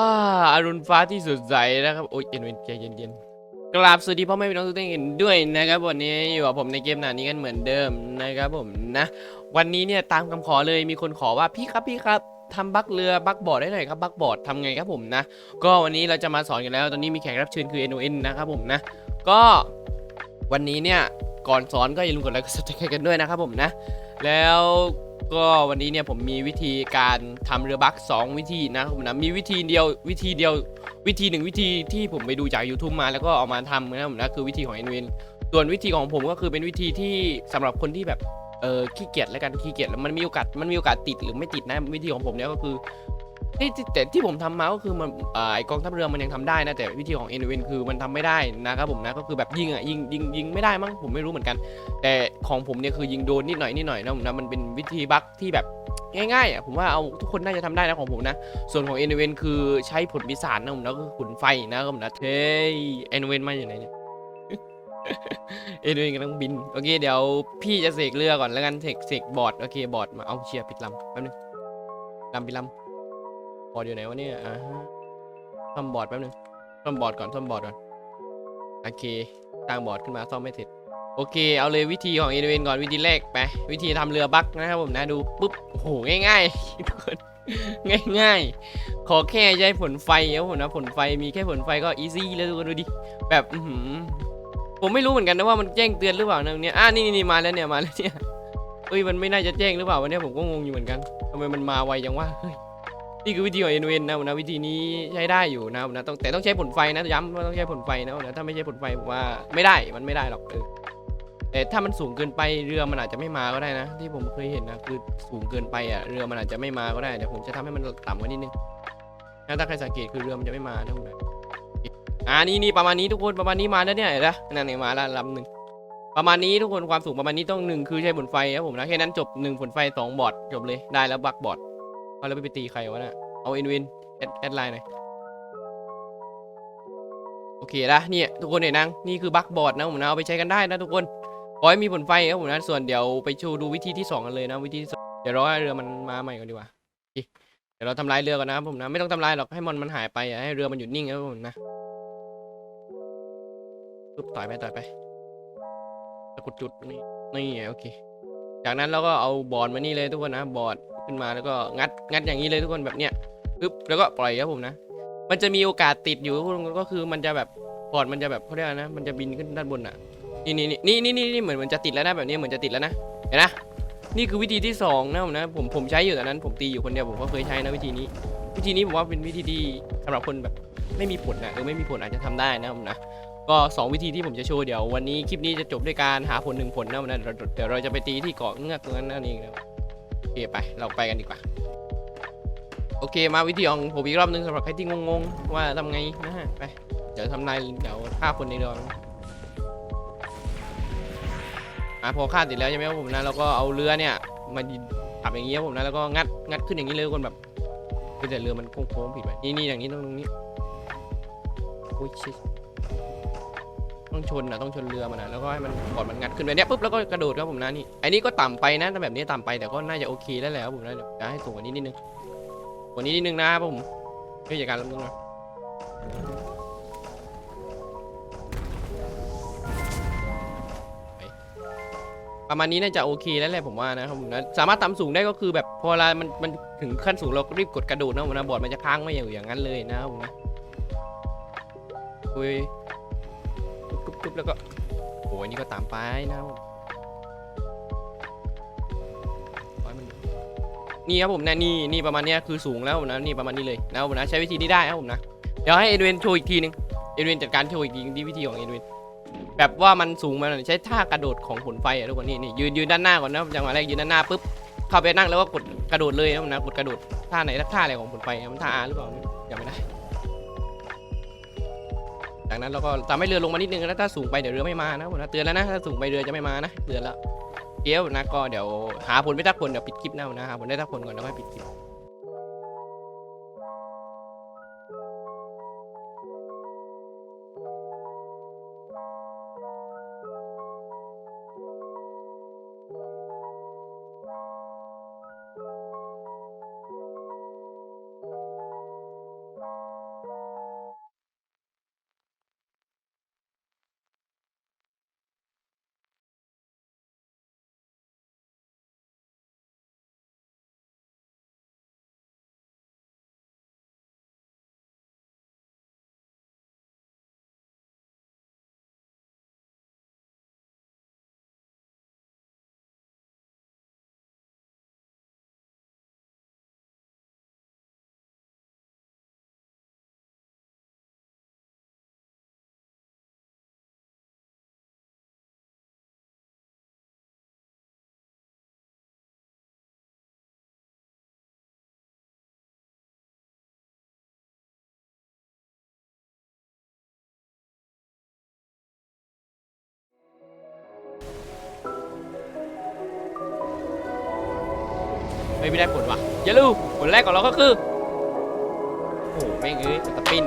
อ่าอรุณฟ้าที่สดใสนะครับ โอ้ยเย็นเวนใจเย็นๆกราบสวัสดีพ่อแม่พี่น้องทุกท่านด้วยนะครับวันนี้อยู่กับผมในเกมหนานี้กันเหมือนเดิมนะครับผมนะ วันนี้เนี่ยตามคำขอเลยมีคนขอว่าพี่ครับพี่ครับทำบักเรือบักบอร์ดได้หน่อยครับบักบอร์ดทำไงครับผมนะ ก็วันนี้เราจะมาสอนกันแล้วตอนนี้มีแขกรับเชิญคือ NON นะครับผมนะ ก็วันนี้เนี่ยก่อนสอนก็อย่าลืมกดไลค์กด subscribe กันด้วยนะครับผมนะ แล้วก็วันนี้เนี่ยผมมีวิธีการทำเรือบักสองวิธีนะผมนะมีวิธีเดียววิธีเดียววิธีหนึ่งวิธีที่ผมไปดูจาก YouTube มาแล้วก็เอามาทำนะผมนะคือวิธีของเอ็นเวนส่วนวิธีของผมก็คือเป็นวิธีที่สำหรับคนที่แบบเออขี้เกียจแล้วกันขี้เกียจแล้วมันมีโอกาสมันมีโอกาสติดหรือไม่ติดนะวิธีของผมเนี่ยก็คือ ที่ที่แต่ที่ผมทำมาก็คือมันเอ่อไอกองทัพเรือมันยังทำได้นะแต่วิธีของ n อ n คือมันทำไม่ได้นะครับผมนะก็คือแบบยิงอะยิงยิงยิงไม่ได้มั้งผมไม่รู้เหมือนกัน แต่ของผมเนี่ยคือยิงโดนนิดหน่อยนิดหน่อยนะผมนะมันเป็นวิธีบั๊กที่แบบง่ายๆอะผมว่าเอาทุกคนน่าจะทำได้นะของผมนะ ส่วนของเอเนเวนคือใช้ผลปีศาจนะผมนะก็คือขุนไฟนะครับผมนะเฮ้ยเอเนเวนมาอยู่ไหนเนี่ย เอเนเวนกำลังบินโอเคเดี๋ยวพี่จะเสกเรือก่อนแล้วกันเสกเสกบอร์ดโอเคบอร์ดมาเอาเชียร์ปิดลำแป๊บนึงลำปิดลำ บอร์ดอยู่ไหนวะเนี่ยอะซ่อมบอร์ดแป๊บนึงซ่อมบอร์ดก่อนซ่อมบอร์ดก่อนโอเคตั้งบอร์ดขึ้นมาซ่อมไม่เสร็จโอเค เอาเลยวิธีของเอเวนก่อนวิธีแรกไปวิธีทำเรือบักนะครับผมนะดูปุ๊บโอ้โหง่ายๆทุกคนง่ายๆ ขอแค่ใช้ผลไฟครับผมนะผลไฟมีแค่ผลไฟก็อีซี่เลยทุกคนดูดิแบบผมไม่รู้เหมือนกันนะว่ามันแจ้งเตือนหรือเปล่านะเนี่ยอ่านี่นี่มาแล้วเนี่ยมาแล้วเนี่ยเฮ้ยมันไม่น่าจะแจ้งหรือเปล่าวันนี้ผมก็งงอยู่เหมือนกันทำไมมันมาไวจังวะเฮ้ย นี่คือวิธีของเอ็นเวนนะผมนะวิธีนี้ใช้ได้อยู่นะผมนะต้องแต่ต้องใช้ผลไฟนะย้ำว่าต้องใช้ผลไฟนะผมนะถ้าไม่ใช่ผลไฟผมว่าไม่ได้มันไม่ได้หรอกเออแต่ถ้ามันสูงเกินไปเรือมันอาจจะไม่มาก็ได้นะ ที่ผมเคยเห็นนะคือสูงเกินไปอะเรือมันอาจจะไม่มาก็ได้เดี๋ยวผมจะทำให้มันต่ำกว่านิดนึงนะถ้าใครสังเกตคือเรือมันจะไม่มานะคุณอ่านี่นี่ประมาณนี้ทุกคนประมาณนี้มาแล้วเนี่ยเห็นปะนั่นเองมาแล้วลำหนึ่งประมาณนี้ทุกคนความสูงประมาณนี้ต้องหนึ่งคือใช้ผลไฟครับผมนะแค่นั้นจบหนึ่งผลไฟสองบอดจบเลยได้แล้วบักบอด เอาแล้วไปตีใครวะน่ะเอาเอ็นวินแอดแอดไลน์หน่อยโอเคละเนี่ยทุกคนเห็นนังนี่คือบักบอร์ดนะผมนะเอาไปใช้กันได้นะทุกคนขอให้มีผลไฟครับผมนะส่วนเดี๋ยวไปชูดูวิธีที่สองกันเลยนะวิธีเดี๋ยวรอให้เรือมันมาใหม่ก่อนดีกว่าเดี๋ยวเราทำลายเรือก่อนนะผมนะไม่ต้องทำลายหรอกให้มันมันหายไปให้เรือมันหยุดนิ่งครับผมนะปึ๊บต่อยไปต่อยไปตะกุดจุดนี่นี่โอเค จากนั้นเราก็เอาบอร์ดมานี่เลยทุกคนนะบอร์ด ขึ้นมาแล้วก็งัดงัดอย่างนี้เลยทุกคนแบบเนี้ยปึ๊บแล้วก็ปล่อยครับผมนะ มันจะมีโอกาสติดอยู่ทุกคนก็คือมันจะแบบบอร์ดมันจะแบบเขาเรียกอะนะ มันจะบินขึ้นด้านบนอะนี่นี่นี่นี่นี่นี่เหมือนมันจะติดแล้วนะแบบนี้เหมือนจะติดแล้วนะเห็นนะนี่คือวิธีที่สองนะผมนะผมผมใช้อยู่ตอนนั้น ผมตีอยู่คนเดียวผมก็เคยใช้นะวิธีนี้ วิธีนี้ผมว่าเป็นวิธีที่สำหรับคนแบบไม่มีผลนะหรือไม่มีผลอาจจะทำได้นะผมนะก็สองวิธีที่ผมจะโชว์เดี๋ยววันนี้คลิปนี้จะจบด้วยการหาผลหนึ่งผลนะผมนะเดี๋ยวเดี๋ยวเราจะไปตีที่เกาะเงือกตรงนั้นนั่นเองนะ เคไป เราไปกันดีกว่า โอเคมาวิธีของผมอีกรอบนึงสำหรับใครที่งงๆ ว่าทำไงนะฮะ ไป เดี๋ยวทำนายเดี๋ยวฆ่าคนในเรืออะพอฆ่าเสร็จแล้วใช่ไหมครับผมนะแล้วก็เอาเรือเนี่ยมาขับอย่างนี้ครับผมนะแล้วก็งัดงัดขึ้นอย่างนี้เลยคนแบบเฮ้ยแต่เรือมันโค้งๆผิดไปนี่นี่อย่างนี้ตรงนี้โอ้ยชิ ต้องชนนะต้องชนเรือมันนะแล้วก็ให้มันก่อนมันงัดขึ้นไปเนี่ยปุ๊บแล้วก็กระโดดครับผมนะนี่อันนี้ก็ต่ำไปนะถ้าแบบนี้ต่ำไปแต่ก็น่าจะโอเคแล้วแหละครับผมนะเดี๋ยวจะให้สูงกว่านี้นิดนึงกว่านี้นิดนึงนะครับผมเพื่อจัดการลำนึงนะประมาณนี้น่าจะโอเคแล้วแหละผมว่านะครับผมนะสามารถต่ำสูงได้ก็คือแบบพอเวลามันมันถึงขั้นสูงเราก็รีบกดกระโดดนะผมนะบอร์ดมันจะค้างไม่อยู่อย่างนั้นเลยนะครับผมนะอุ้ย ปุ๊บแล้วก็โอ้ยนี่ก็ตามไปนะรับผมโอ้ยมันนี่ครับผมนะนี่นี่ประมาณเนี้ยคือสูงแล้วนะนี่ประมาณนี้เลยนะครับผมนะใช้วิธีนี้ได้ครับผมนะเดี๋ยวให้เอ็ดเวนโชว์อีกทีหนึงเอ็ดเวนจัดการโชว์อีกทีที่วิธีของเอ็ดเวนแบบว่ามันสูงมันใช้ท่ากระโดดของผลไฟอะทุกคนนี่นี่ยืนยืนด้านหน้าก่อนนะจังหวะแรกยืนด้านหน้าปุ๊บเข้าไปนั่งแล้วก็กดกระโดดเลยนะนะกดกระโดดท่าไหนท่าอะไรของผลไฟมันท่าอาหรือเปล่าจำไม่ได้ จากนั้นเราก็ทำให้เรือลงมานิดนึงแล้วถ้าสูงไปเดี๋ยวเรือไม่มานะผมนะเตือนแล้วนะถ้าสูงไปเรือจะไม่มานะเตือนแล้วเกี้ยวนะก็เดี๋ยวหาผลไม่ทักผลเดี๋ยวปิดคลิปหน้านะหาผลได้ทักผลก่อนแล้วค่อยปิดคลิป ไม่ได้ผลว่ะอย่าลืมผลแรกของเราก็คือ โอ้โหแม่งเอ้ยสปิน